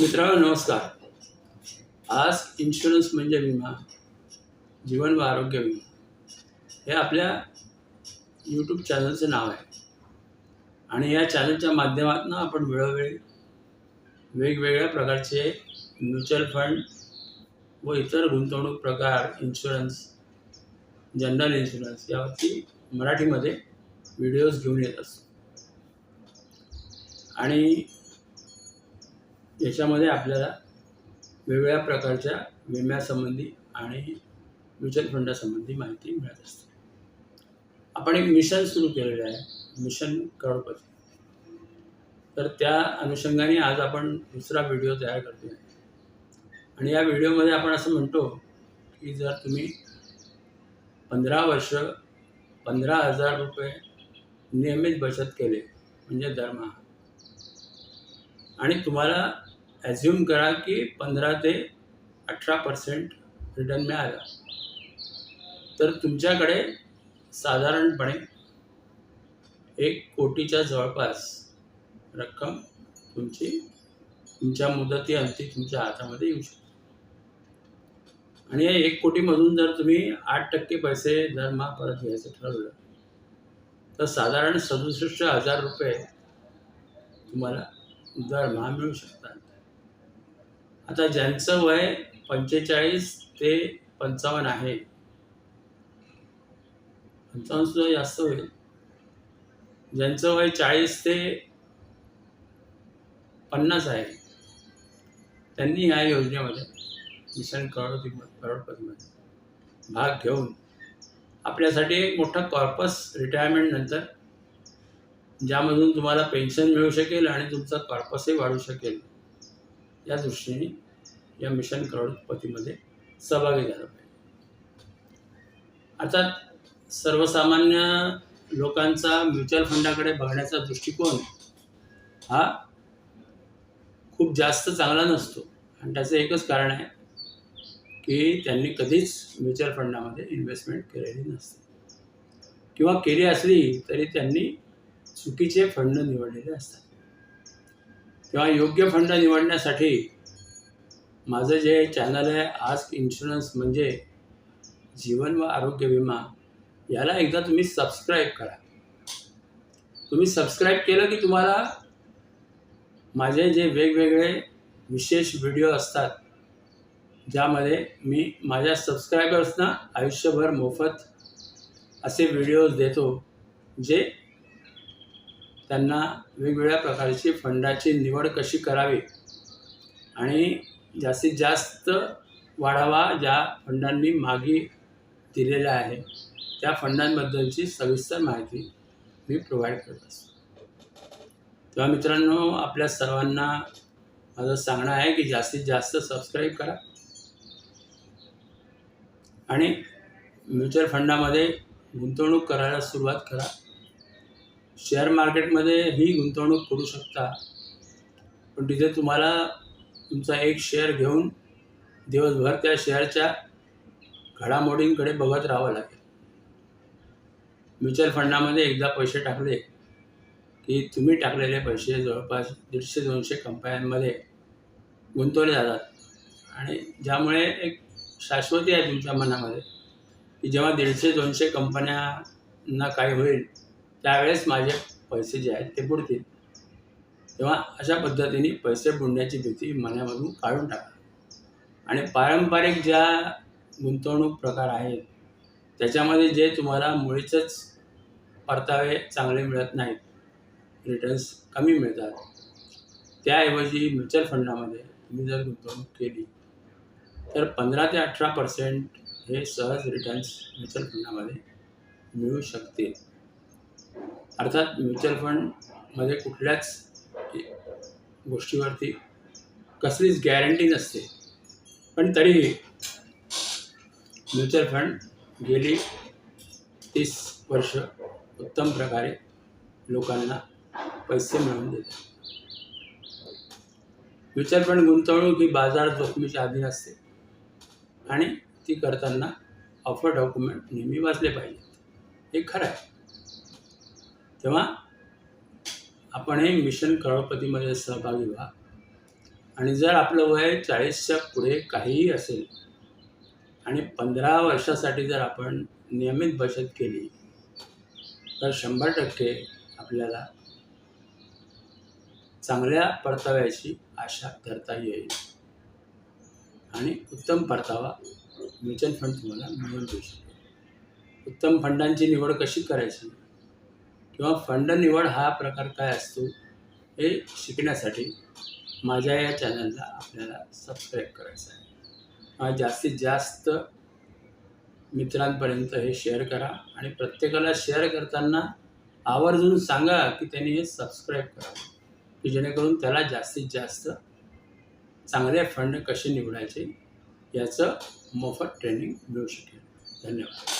मित्रांनो नमस्कार. आज इन्शुरन्स म्हणजे विमा जीवन व आरोग्य विमा. हे आपल्या यूट्यूब चॅनलचं नाव आहे. आणि या चॅनलच्या माध्यमातून आपण वेळोवेळी वेगवेगळ्या प्रकारचे म्युच्युअल फंड व इतर गुंतवणूक प्रकार इन्शुरन्स जनरल इन्शुरन्स यावरती मराठीमध्ये व्हिडिओज घेऊन येत असतो. आणि याच्यामध्ये आपल्याला वेगवेगळ्या प्रकारच्या विम्यासंबंधी आणि म्युच्युअल फंडासंबंधी माहिती मिळत असते. आपण एक मिशन सुरू केलेलं आहे मिशन करोडपती. तर त्या अनुषंगाने आज आपण दुसरा व्हिडिओ तयार करतो आहे आणि या व्हिडिओमध्ये आपण असं म्हणतो की जर तुम्ही पंधरा वर्ष पंधरा हजार रुपये नियमित बचत केले म्हणजे दरमहा आणि तुम्हाला ॲझ्युम करा की पंधरा ते अठरा पर्सेंट रिटर्न मिळाला. तर तुमच्याकडे साधारणपणे एक कोटीच्या जवळपास रक्कम तुमची तुमच्या मुदती अंती तुमच्या हातामध्ये येऊ शकते. आणि या एक कोटीमधून जर तुम्ही आठ टक्के पैसे दरमहा परत घ्यायचं ठरवलं तर साधारण सदुसष्ट हजार रुपये तुम्हाला दरमहा मिळू शकतात. आता ज्यांचं वय पंचेचाळीस ते पंचावन्न आहे पंचावन्न सुद्धा जास्त होईल. ज्यांचं वय चाळीस ते पन्नास आहे त्यांनी या योजनेमध्ये मिशन करोडपती करोडपतीमध्ये भाग घेऊन आपल्यासाठी एक मोठा कॉर्पस रिटायरमेंट नंतर ज्यामधून तुम्हाला पेन्शन मिळू शकेल आणि तुमचा कॉर्पसही वाढू शकेल. या दृष्टीने या मिशन करोडपतीमध्ये सहभागी झालं पाहिजे. अर्थात सर्वसामान्य लोकांचा म्युच्युअल फंडाकडे बघण्याचा दृष्टिकोन हा खूप जास्त चांगला नसतो. आणि त्याचं एकच कारण आहे की त्यांनी कधीच म्युच्युअल फंडामध्ये इन्व्हेस्टमेंट केलेली नसते. किंवा केली असली तरी त्यांनी चुकीचे फंड निवडलेले असतात. तेव्हा योग्य फंड निवडण्यासाठी माझं जे चॅनल आहे आज इन्शुरन्स म्हणजे जीवन व आरोग्य विमा याला एकदा तुम्ही सबस्क्राईब करा. तुम्ही सबस्क्राईब केलं की तुम्हाला माझे जे वेगवेगळे विशेष व्हिडिओ असतात ज्यामध्ये मी माझ्या सबस्क्रायबर्सना आयुष्यभर मोफत असे व्हिडिओज देतो जे त्यांना वेगवेगळ्या प्रकारची फंडाची निवड कशी करावी? आणि जास्तीत जास्त वाढावा ज्या फंडांनी मागे दिलेला आहे त्या फंडांबद्दलची सविस्तर माहिती मी प्रोव्हाइड करत असतो. तेव्हा मित्रांनो आपल्या सर्वांना माझं सांगणं आहे की जास्तीत जास्त सबस्क्राईब करा. आणि म्युच्युअल फंडामध्ये गुंतवणूक करायला सुरुवात करा. शेअर मार्केटमध्ये ही गुंतवणूक करू शकता. पण तिथे तुम्हाला तुमचा एक शेअर घेऊन दिवसभर त्या शेअरच्या घडामोडींकडे बघत राहावं लागेल. म्युच्युअल फंडामध्ये एकदा पैसे टाकले की तुम्ही टाकलेले पैसे जवळपास दीडशे दोनशे कंपन्यांमध्ये गुंतवले जातात. आणि ज्यामुळे एक शाश्वती आहे तुमच्या मनामध्ये की जेव्हा दीडशे दोनशे कंपन्यांना काय होईल त्यावेळेस माझे पैसे जे आहेत ते बुडतील. तेव्हा अशा पद्धतीने पैसे बुडण्याची भीती मनामधून काढून टाका आणि पारंपरिक ज्या गुंतवणूक प्रकार आहेत त्याच्यामध्ये जे तुम्हाला मुळीचंच परतावे चांगले मिळत नाहीत रिटर्न्स कमी मिळतात त्याऐवजी म्युच्युअल फंडामध्ये तुम्ही जर गुंतवणूक केली तर पंधरा ते अठरा पर्सेंट हे सहज रिटर्न्स म्युच्युअल फंडामध्ये मिळू शकतील. अर्थात म्युच्युअल फंडमध्ये कुठल्याच गोष्टीवरती कसलीच गॅरंटी नसते. पण तरीही म्युच्युअल फंड गेली तीस वर्ष उत्तम प्रकारे लोकांना पैसे मिळवून देते म्युच्युअल फंड गुंतवणूक ही बाजार जोखमीच्या अधीन असते. आणि ती करताना ऑफर डॉक्युमेंट नेहमी वाचले पाहिजेत. हे खरं आहे. तेव्हा आपण हे मिशन करोडपतीमध्ये सहभागी व्हा. आणि जर आपलं वय चाळीसच्या पुढे काहीही असेल आणि पंधरा वर्षासाठी जर आपण नियमित बचत केली तर शंभर टक्के आपल्याला चांगल्या परताव्याची आशा धरता येईल. आणि उत्तम परतावा म्युच्युअल फंड तुम्हाला मिळून देऊ शकेल. उत्तम फंडांची निवड कशी करायची? किंवा फंड निवड हा प्रकार काय असतो हे शिकण्यासाठी माझ्या या चॅनलला आपल्याला सबस्क्राईब करायचं आहे. जास्तीत जास्त मित्रांपर्यंत हे शेअर करा आणि प्रत्येकाला शेअर करताना आवर्जून सांगा की त्यांनी हे सबस्क्राईब करावं की जेणेकरून त्याला जास्तीत जास्त चांगले फंड कसे निवडायचे याचं मोफत ट्रेनिंग मिळू शकेल. धन्यवाद.